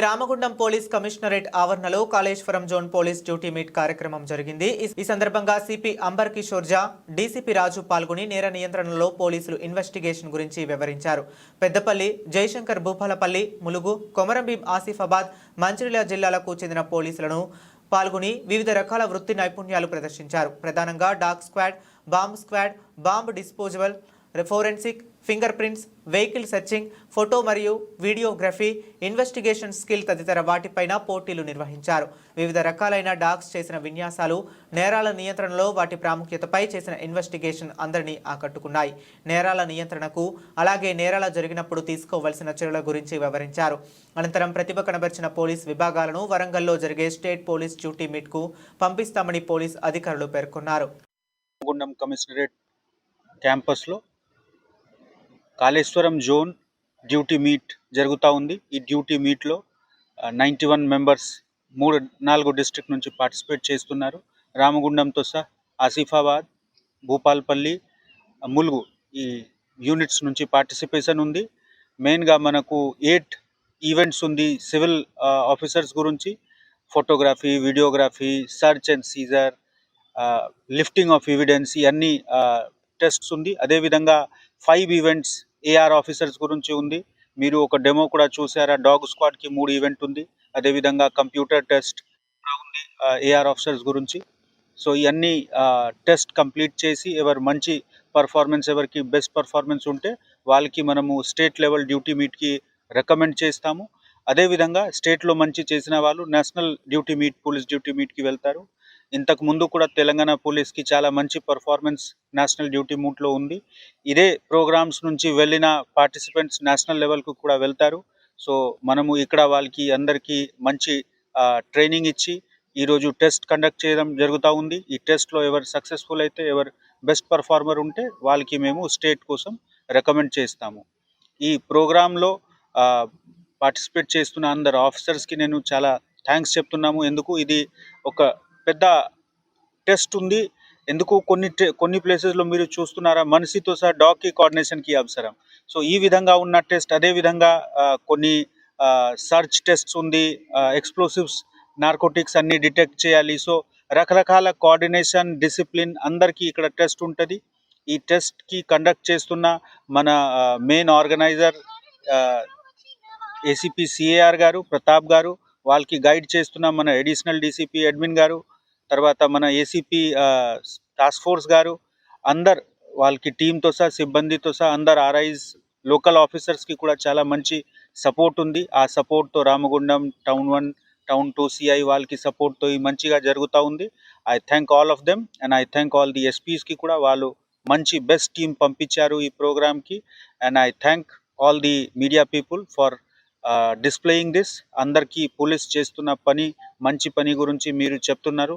Ramagundam police commissionerate ఆవరణలో Kaleshwaram zone police duty meet కార్యక్రమం జరిగింది. ఈ- సందర్భంగా సిపి అంబర్ కిషోర్ జా డీసీపీ రాజు పాల్గొని నేర నియంత్రణలో పోలీసులు ఇన్వెస్టిగేషన్ గురించి వివరించారు. పెద్దపల్లి జయశంకర్ భూపాలపల్లి ములుగు కొమరంభీం ఆసిఫాబాద్ మంచిర్యాల జిల్లాలకు చెందిన పోలీసులను పాల్గొని వివిధ రకాల వృత్తి నైపుణ్యాలు ప్రదర్శించారు. ప్రధానంగా dog squad bomb squad bomb disposable forensic finger prints vehicle searching photo మరియు వీడియోగ్రఫీ ఇన్వెస్టిగేషన్ స్కిల్ తదితర వాటిపైన పోటీలు నిర్వహించారు. వివిధ రకాలైన డాగ్స్ చేసిన విన్యాసాలు నేరాల నియంత్రణలో వాటి ప్రాముఖ్యతపై చేసిన ఇన్వెస్టిగేషన్ అందరినీ ఆకట్టుకున్నాయి. నేరాల నియంత్రణకు అలాగే నేరాల జరిగినప్పుడు తీసుకోవలసిన చర్యల గురించి వివరించారు. అనంతరం ప్రతిభ కనబరిచిన పోలీస్ విభాగాలను వరంగల్లో జరిగే స్టేట్ పోలీస్ డ్యూటీ మీట్కు పంపిస్తామని పోలీస్ అధికారులు పేర్కొన్నారు. గుండం కమిషనరేట్ క్యాంపస్లో కాళేశ్వరం జోన్ డ్యూటీ మీట్ జరుగుతూ ఉంది. ఈ డ్యూటీ మీట్లో నైంటీ వన్ మెంబర్స్ మూడు నాలుగు డిస్ట్రిక్ట్ నుంచి పార్టిసిపేట్ చేస్తున్నారు. రామగుండంతో సహా ఆసిఫాబాద్ భూపాల్పల్లి ములుగు ఈ యూనిట్స్ నుంచి పార్టిసిపేషన్ ఉంది. మెయిన్గా మనకు ఎయిట్ ఈవెంట్స్ ఉంది సివిల్ ఆఫీసర్స్ గురించి. Photography videography search and seizure lifting of evidence ఇవన్నీ టెస్ట్స్ ఉంది. అదేవిధంగా ఫైవ్ ఈవెంట్స్ ఏఆర్ ఆఫీసర్స్ గురించి ఉంది. మీరు ఒక డెమో కూడా చూసారా డాగ్ స్క్వాడ్కి మూడు ఈవెంట్ ఉంది. అదేవిధంగా కంప్యూటర్ టెస్ట్ ఉంది ఏఆర్ ఆఫీసర్స్ గురించి. సో ఇవన్నీ టెస్ట్ కంప్లీట్ చేసి ఎవరు మంచి పర్ఫార్మెన్స్ ఎవరికి బెస్ట్ పర్ఫార్మెన్స్ ఉంటే వాళ్ళకి మనము స్టేట్ లెవెల్ డ్యూటీ మీట్కి రికమెండ్ చేస్తాము. అదేవిధంగా స్టేట్లో మంచి చేసిన వాళ్ళు national duty meet police duty మీట్కి వెళ్తారు. ఇంతకు ముందు కూడా తెలంగాణ పోలీస్కి చాలా మంచి పర్ఫార్మెన్స్ నేషనల్ డ్యూటీ మూట్లో ఉంది. ఇదే ప్రోగ్రామ్స్ నుంచి వెళ్ళిన పార్టిసిపెంట్స్ నేషనల్ లెవెల్కు కూడా వెళ్తారు. సో మనము ఇక్కడ వాళ్ళకి అందరికీ మంచి ట్రైనింగ్ ఇచ్చి ఈరోజు టెస్ట్ కండక్ట్ చేయడం జరుగుతూ ఉంది. ఈ టెస్ట్లో ఎవరు సక్సెస్ఫుల్ అయితే ఎవరు బెస్ట్ పర్ఫార్మర్ ఉంటే వాళ్ళకి మేము స్టేట్ కోసం రికమెండ్ చేస్తాము. ఈ ప్రోగ్రాంలో పార్టిసిపేట్ చేస్తున్న అందరు ఆఫీసర్స్కి నేను చాలా థ్యాంక్స్ చెప్తున్నాము. ఎందుకు? ఇది ఒక పెద్ద టెస్ట్ ఉంది. ఎందుకు కొన్ని కొన్ని ప్లేసెస్లో మీరు చూస్తున్నారా? మనిషితో సహా డాగ్కి కోఆర్డినేషన్కి అవసరం. సో ఈ విధంగా ఉన్న టెస్ట్ అదే విధంగా కొన్ని సర్చ్ టెస్ట్స్ ఉంది. ఎక్స్ప్లోసివ్స్ నార్కోటిక్స్ అన్ని డిటెక్ట్ చేయాలి. సో రకరకాల కోఆర్డినేషన్ డిసిప్లిన్ అందరికీ ఇక్కడ టెస్ట్ ఉంటుంది. ఈ టెస్ట్కి కండక్ట్ చేస్తున్న మన మెయిన్ ఆర్గనైజర్ ఏసీపీ సిఏఆర్ గారు ప్రతాప్ గారు వాళ్ళకి గైడ్ చేస్తున్న మన అడిషనల్ డీసీపీ అడ్మిన్ గారు తర్వాత మన ఏసీపీ టాస్క్ ఫోర్స్ గారు అందరు వాళ్ళకి టీంతో సహా సిబ్బందితో సహా అందరు ఆర్ఐస్ లోకల్ ఆఫీసర్స్కి కూడా చాలా మంచి సపోర్ట్ ఉంది. ఆ సపోర్ట్తో Ramagundam town one town two CI వాళ్ళకి సపోర్ట్తో ఈ మంచిగా జరుగుతూ ఉంది. I thank all of them and I thank all the ఎస్పీస్కి కూడా వాళ్ళు మంచి బెస్ట్ టీం పంపించారు ఈ ప్రోగ్రామ్కి and I thank all the media people for displaying this అందరికీ పోలీస్ చేస్తున్న పని మంచి పని గురించి మీరు చెప్తున్నారు.